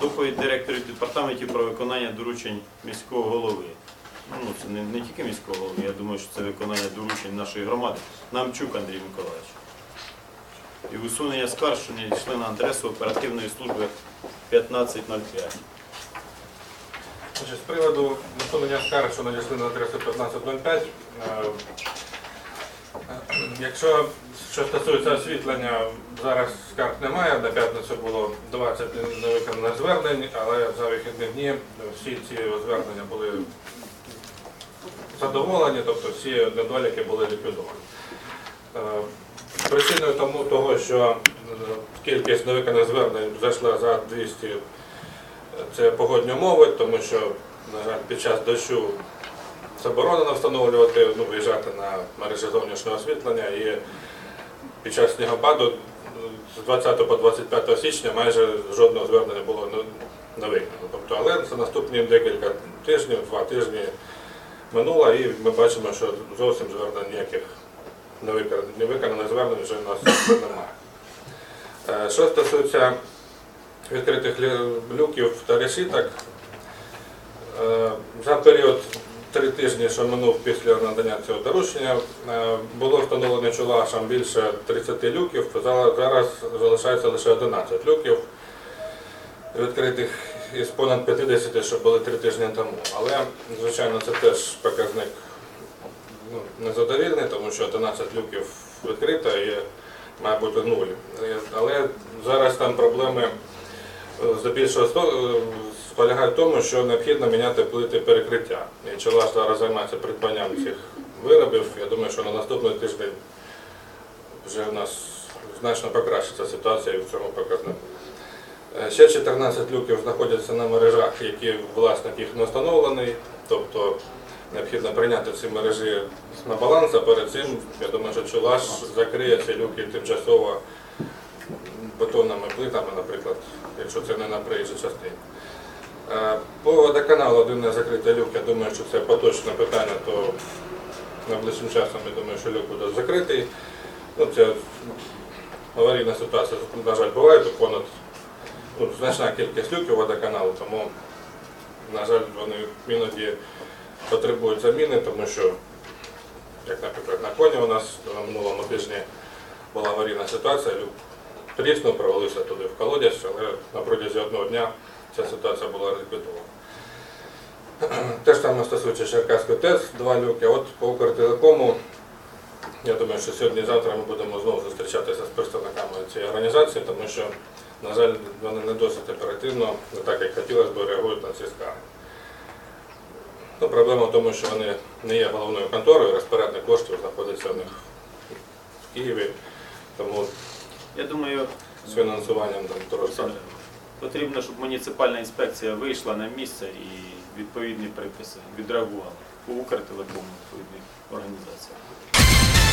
доповідь директорів департаментів про виконання доручень міського голови. Ну, це не, не тільки міського голови, я думаю, що це виконання доручень нашої громади. Намчук Андрій Миколаївич. І усунення скарг, що не йшли на адресу оперативної служби 1505. З приводу усунення скарг, що надійшли на адресу 1505, е, якщо що стосується освітлення, зараз скарг немає, на п'ятницю було 20 невиконаних звернень, але за вихідні дні всі ці звернення були задоволені, тобто всі недоліки були ліквідовані. Е, Причиною тому того, що е, кількість невиконаних звернень зайшла за 200 це погодні умови, тому що, на жаль, під час дощу заборонено встановлювати, ну, виїжджати на мережі зовнішнього освітлення і під час снігопаду е, з 20 по 25 січня майже жодного звернення було не- виконано. Тобто, але за наступні декілька тижнів, два тижні минуло, і ми бачимо, що зовсім звернень ніяких не виконаних, звернень вже у нас немає. Е, Що стосується відкритих лю- люків та решіток. Е, За період три тижні, що минув після надання цього доручення, е, було встановлено чулашам більше 30 люків, зараз залишається лише 11 люків відкритих із понад 50, що були три тижні тому. Але, звичайно, це теж показник ну, незадовільний, тому що 11 люків відкрито і має бути нуль. Е, Але зараз там проблеми здебільшого е, полягає в тому, що необхідно міняти плити перекриття. І чоловік зараз займається придбанням цих виробів. Я думаю, що на наступний тиждень вже у нас значно покращиться ситуація і в цьому показнику. Е, Ще 14 люків знаходяться на мережах, які власник їх не встановлений. Тобто необхідно прийняти ці мережі на баланс, а перед цим, я думаю, що чулаш закриє ці люки тимчасово бетонними плитами, наприклад, якщо це не на проїжджій частині. Е, По водоканалу один не закритий люк, я думаю, що це поточне питання, то найближчим часом я думаю, що люк буде закритий. Ну, це аварійна ситуація, на жаль, буває, тут понад ну, значна кількість люків водоканалу, тому, на жаль, вони іноді потребують заміни, тому що, як, наприклад, на коні у нас на минулому тижні була аварійна ситуація, люк тріснув, провалився туди в колодязь, але на протязі одного дня ця ситуація була ліквідована. Те ж саме стосується Черкаської ТЕС, два люки. От по Укртелекому, я думаю, що сьогодні-завтра ми будемо знову зустрічатися з представниками цієї організації, тому що, на жаль, вони не досить оперативно, не так як хотілося б, реагують на ці скарги. Ну, проблема в тому, що вони не є головною конторою, розпорядник коштів знаходиться у них в Києві, тому Я думаю, з фінансуванням там трошки. потрібно, щоб муніципальна інспекція вийшла на місце і відповідні приписи відреагувала у Укртелекому відповідних організації.